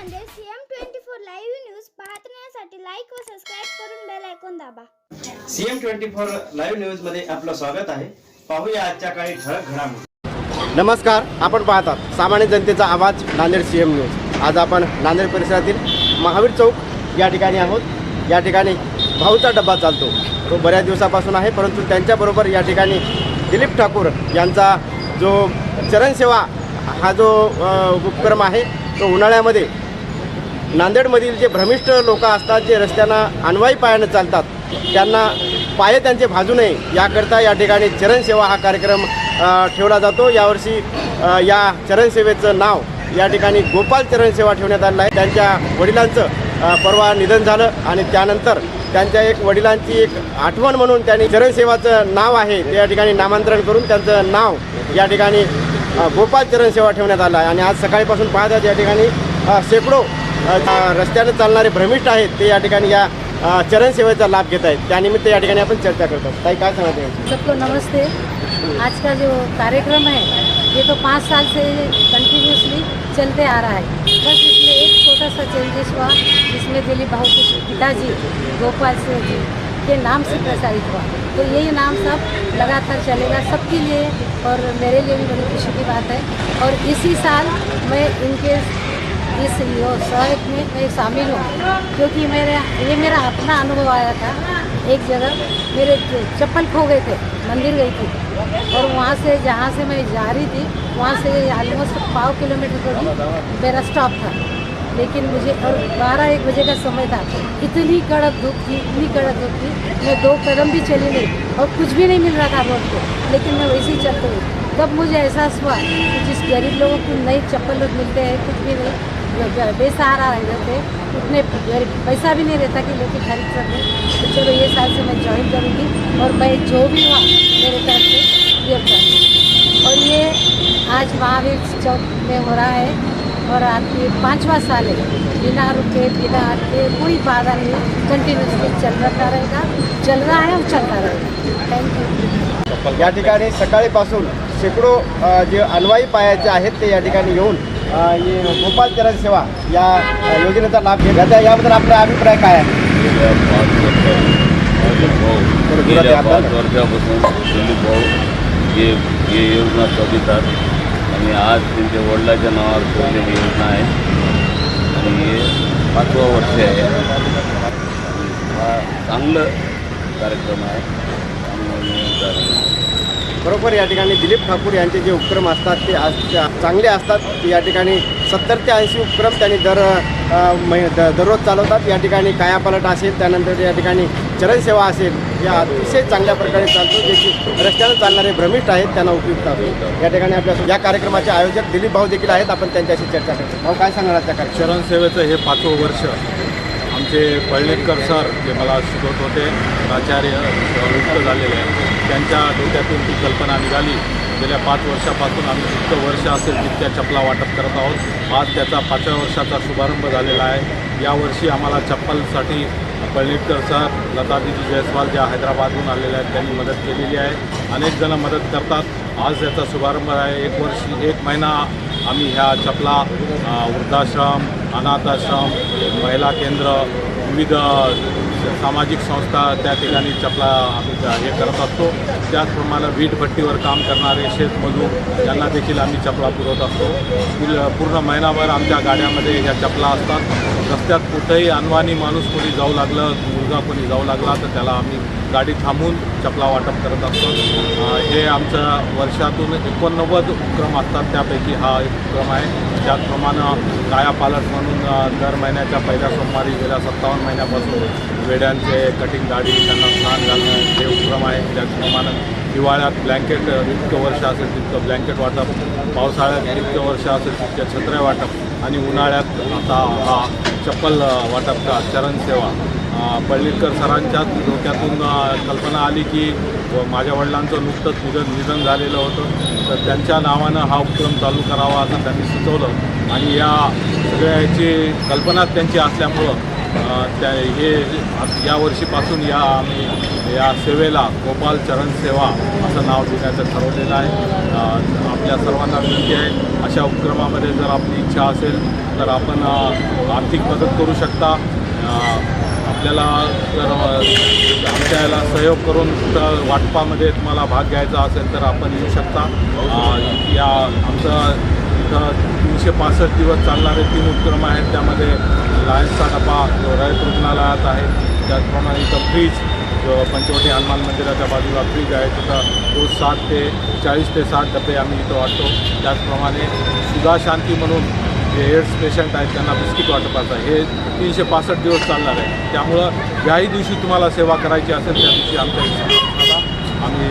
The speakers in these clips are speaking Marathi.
CM twenty four live news पाहण्यासाठी लाईक व सबस्क्राईब करून बेल ऐकून दाबा. सीएम ट्वेंटी फोर लाईव्ह न्यूजमध्ये आपलं स्वागत आहे. पाहूया आजच्या काही ठळक घडामोडी. नमस्कार आपण पाहतात सामान्य जनतेचा आवाज नांदेड सी एम न्यूज आज आपण नांदेड परिसरातील महावीर चौक या ठिकाणी आहोत. या ठिकाणी भाऊचा डब्बा चालतो. तो बऱ्याच दिवसापासून आहे परंतु त्यांच्याबरोबर या ठिकाणी दिलीप ठाकूर यांचा जो चरणसेवा हा जो अ, उपक्रम आहे तो उन्हाळ्यामध्ये नांदेडमधील जे भ्रमिष्ठ लोक असतात जे रस्त्यांना अनवाई पायानं चालतात त्यांना पाय त्यांचे भाजू नये. याकरता या ठिकाणी चरणसेवा हा कार्यक्रम ठेवला जातो. यावर्षी या चरणसेवेचं नाव या ठिकाणी गोपाल चरणसेवा ठेवण्यात आलेलं आहे. त्यांच्या वडिलांचं परवा निधन झालं आणि त्यानंतर त्यांच्या एक वडिलांची एक आठवण म्हणून त्यांनी चरणसेवाचं नाव आहे ते या ठिकाणी नामांतरण करून त्यांचं नाव या ठिकाणी गोपाल चरणसेवा ठेवण्यात आलं आहे. आणि आज सकाळीपासून पाहतात या ठिकाणी शेकडो रस्त्यानं चालणारे भ्रमिष्ठ आहेत ते या ठिकाणी या अ, चरणसेवेचा लाभ घेत आहेत. त्यानिमित्त या ठिकाणी आपण चर्चा करतो ताई काय सांगत सबको नमस्ते. आज का जो कार्यक्रम है ये तो पाँच साल से कंटिन्यूसली चलते आ रहा है. बस इसमें एक छोटा सा चेंजेस हुआ जिसमें दिलीप भाऊ के पिताजी गोपाल सिंह जी के नाम से प्रसारित हुआ। तो यही नाम सब लगातार चलेगा सबके लिए और मेरे लिए भी बड़ी खुशी की बात है। और इसी साल मैं इनके इस सहायक में मैं शामिल हूँ, क्योंकि मेरे, ये मेरा अपना अनुभव आया था। एक जगह मेरे चप्पल खो गए थे, मंदिर गई थी। और वहाँ से, जहाँ से मैं जा रही थी, वहाँ से ऑलमोस्ट पाव किलोमीटर दूरी मेरा स्टॉप था। लेकिन मुझे, और बारह एक बजे का समय था। इतनी कड़क धूप थी, इतनी कड़क धूप थी, मैं दो कदम भी चली नहीं और कुछ भी नहीं मिल रहा था रोड पे। लेकिन मैं वैसे ही चलते हुई तब मुझे एहसास हुआ कि जिस गरीब लोगों को नई चप्पल मिलते हैं, कुछ भी नहीं बेसहारा रह जाते उतने पैसा भी नहीं रहता कि लेके खरीद सकें तो चलो ये साल से मैं ज्वाइन करूँगी. और मैं जो भी हुआ मेरे तरफ से ये करूँगी और ये आज महावीर चौक में हो रहा है. और आपकी पाँचवा साल है. बिना रुके बिना अटके कोई बाधा नहीं. कंटिन्यूसली चलता रहेगा. चल रहा है और चलता रहेगा. थैंक यू या ठिकाणी सकाळीपासून शेकडो जे अनवाई पायाचे आहेत ते या ठिकाणी येऊन ये गोपाल चरण सेवा या योजनेचा लाभ घेत आहेत याबद्दल आपला अभिप्राय काय आहे गेल्या पाच. वर्षापासून दिलीप भाऊ हे हे योजना चालवितात आणि आज त्यांच्या वडिलाच्या नावावर ठेवलेली योजना आहे आणि हे पाचवं वर्ष हा आहे चांगलं कार्यक्रम आहे. बरोबर या ठिकाणी दिलीप ठाकूर यांचे जे उपक्रम असतात ते आज चांगले असतात. या ठिकाणी सत्तर ते ऐंशी उपक्रम त्यांनी दर महि मै द दररोज चालवतात. या ठिकाणी कायापालट असेल त्यानंतर या ठिकाणी चरणसेवा असेल या अतिशय चांगल्या प्रकारे चालतो जे की रस्त्यानं चालणारे भ्रमिष्ठ आहेत त्यांना उपयुक्त आहे. या ठिकाणी आपल्या या कार्यक्रमाचे आयोजक दिलीप भाऊ देखील आहेत. आपण त्यांच्याशी चर्चा करतो. भाऊ काय सांगणार त्या कार्यक्रम चरणसेवेचं हे पाचवं वर्ष आमचे पळणेकर सर जे मला शिकवत होते प्राचार्य नियुक्त झालेले आहेत त्यांच्या डोक्यातून ती कल्पना निघाली. गेल्या पाच वर्षापासून आम्ही जितकं वर्ष असेल तितक्या चपला वाटप करत आहोत. आज त्याचा पाचव्या वर्षाचा शुभारंभ झालेला आहे. यावर्षी आम्हाला चप्पलसाठी पळणेकर सर लतादीजी जयस्वाल ज्या हैदराबादहून आलेल्या आहेत त्यांनी मदत केलेली आहे. अनेक जण मदत करतात. आज याचा शुभारंभ आहे. एक वर्षी एक महिना आम्ही ह्या चपला वृद्धाश्रम अनाथाश्रम महिला केंद्र विविध सामाजिक संस्था त्या ठिकाणी चपला आम्ही हे करत असतो. त्याचप्रमाणे वीटभट्टीवर काम करणारे शेतमजूर यांना देखील आम्ही चपला पुरवत असतो. पूर्ण महिनाभर आमच्या गाड्यामध्ये ह्या चपला असतात. रस्त्यात कुठंही अनवाणी माणूस कोणी जाऊ लागलं मुलगा कोणी जाऊ लागला तर त्याला आम्ही गाडी थांबून चपला वाटप करत असतो. हे आमच्या वर्षातून एकोणनव्वद उपक्रम असतात त्यापैकी हा एक उपक्रम आहे. त्याचप्रमाणे कायापालट म्हणून दर महिन्याच्या पहिल्या सोमवारी गेल्या सत्तावन्न महिन्यापासून वेड्यांचे कटिंग गाडी त्यांना स्नान घालणं हे उपक्रम आहे. त्याचप्रमाणे हिवाळ्यात ब्लँकेट जितकं वर्ष असेल तितकं ब्लँकेट वाटप पावसाळ्यात जितकं वर्ष असेल तितक्या छत्र्या वाटप आणि उन्हाळ्यात आता हा चप्पल वाटप का चरणसेवा अ, पळणीकर डोक्यातून कल्पना आली की व माझ्या वडिलांचं नुकतंच निधन निधन झालेलं होतं. तर त्यांच्या नावानं हा उपक्रम चालू करावा असं त्यांनी सुचवलं. आणि या सगळ्याची कल्पनाच त्यांची असल्यामुळं त्या हे या वर्षीपासून या आम्ही या सेवेला गोपाल चरण सेवा असं नाव देण्याचं ठरवलेलं आहे. आपल्या सर्वांना विनंती आहे. अशा उपक्रमामध्ये जर आपली इच्छा असेल तर आपण आर्थिक मदत करू शकता. आपल्याला जर आमच्या याला सहयोग करून कुठं वाटपामध्ये तुम्हाला भाग घ्यायचा असेल तर आपण येऊ शकता. या आमचं इथं तीनशे पासष्ट दिवस चालणारे तीन उपक्रम आहेत. त्यामध्ये लायन्सचा डबा जो रयत रुग्णालयात आहे. त्याचप्रमाणे इथं फ्रीज पंचवटी हनुमान मंदिराच्या बाजूला फ्रीज आहे. तिथं तो सात ते चाळीस ते साठ डबे आम्ही इथं वाटतो. त्याचप्रमाणे सुधा शांती म्हणून जे एड्स पेशंट आहेत त्यांना बिस्किट वाटपाचं आहे हे तीनशे पासष्ट दिवस चालणार आहे. त्यामुळं ज्याही दिवशी तुम्हाला सेवा करायची असेल त्या दिवशी आमच्या इथे आम्ही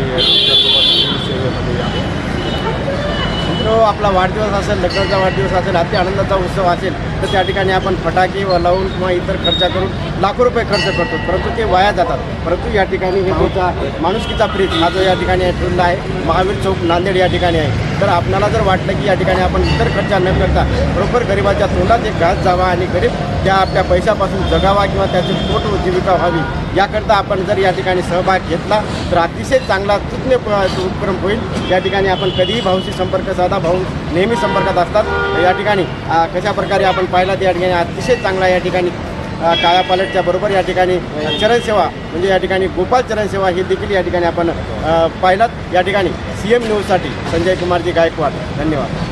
सेवेमध्ये या मित्र आपला वाढदिवस असेल लग्नाचा वाढदिवस असेल अति आनंदाचा उत्सव असेल तर त्या ठिकाणी आपण फटाके व लावून किंवा इतर खर्च करून लाखो रुपये खर्च करतो. परंतु ते वाया जातात. परंतु या ठिकाणी हे तुमचा माणुसकीचा फ्रीज हा जो या ठिकाणी ठेवलेला आहे. महावीर चौक नांदेड या ठिकाणी आहे. तर आपणाला जर वाटलं की या ठिकाणी आपण इतर खर्च न करता बरोबर गरिबाच्या तोंडात एक घास जावा आणि गरीब त्या आपल्या पैशापासून जगावा किंवा त्याची पोट जीविका व्हावी याकरता आपण जर या ठिकाणी सहभाग घेतला तर अतिशय चांगला तुत्य उपक्रम होईल. या ठिकाणी आपण कधीही भाऊशी संपर्क साधा. भाऊ नेहमी संपर्कात असतात. या ठिकाणी कशा प्रकारे आपण पाहिला त्या ठिकाणी अतिशय चांगला या ठिकाणी काळ्या पालटच्या बरोबर या ठिकाणी चरणसेवा म्हणजे या ठिकाणी गोपाल चरणसेवा ही देखील या ठिकाणी आपण पाहिलात. या ठिकाणी सी एम न्यूजसाठी संजय कुमारजी गायकवाड. धन्यवाद.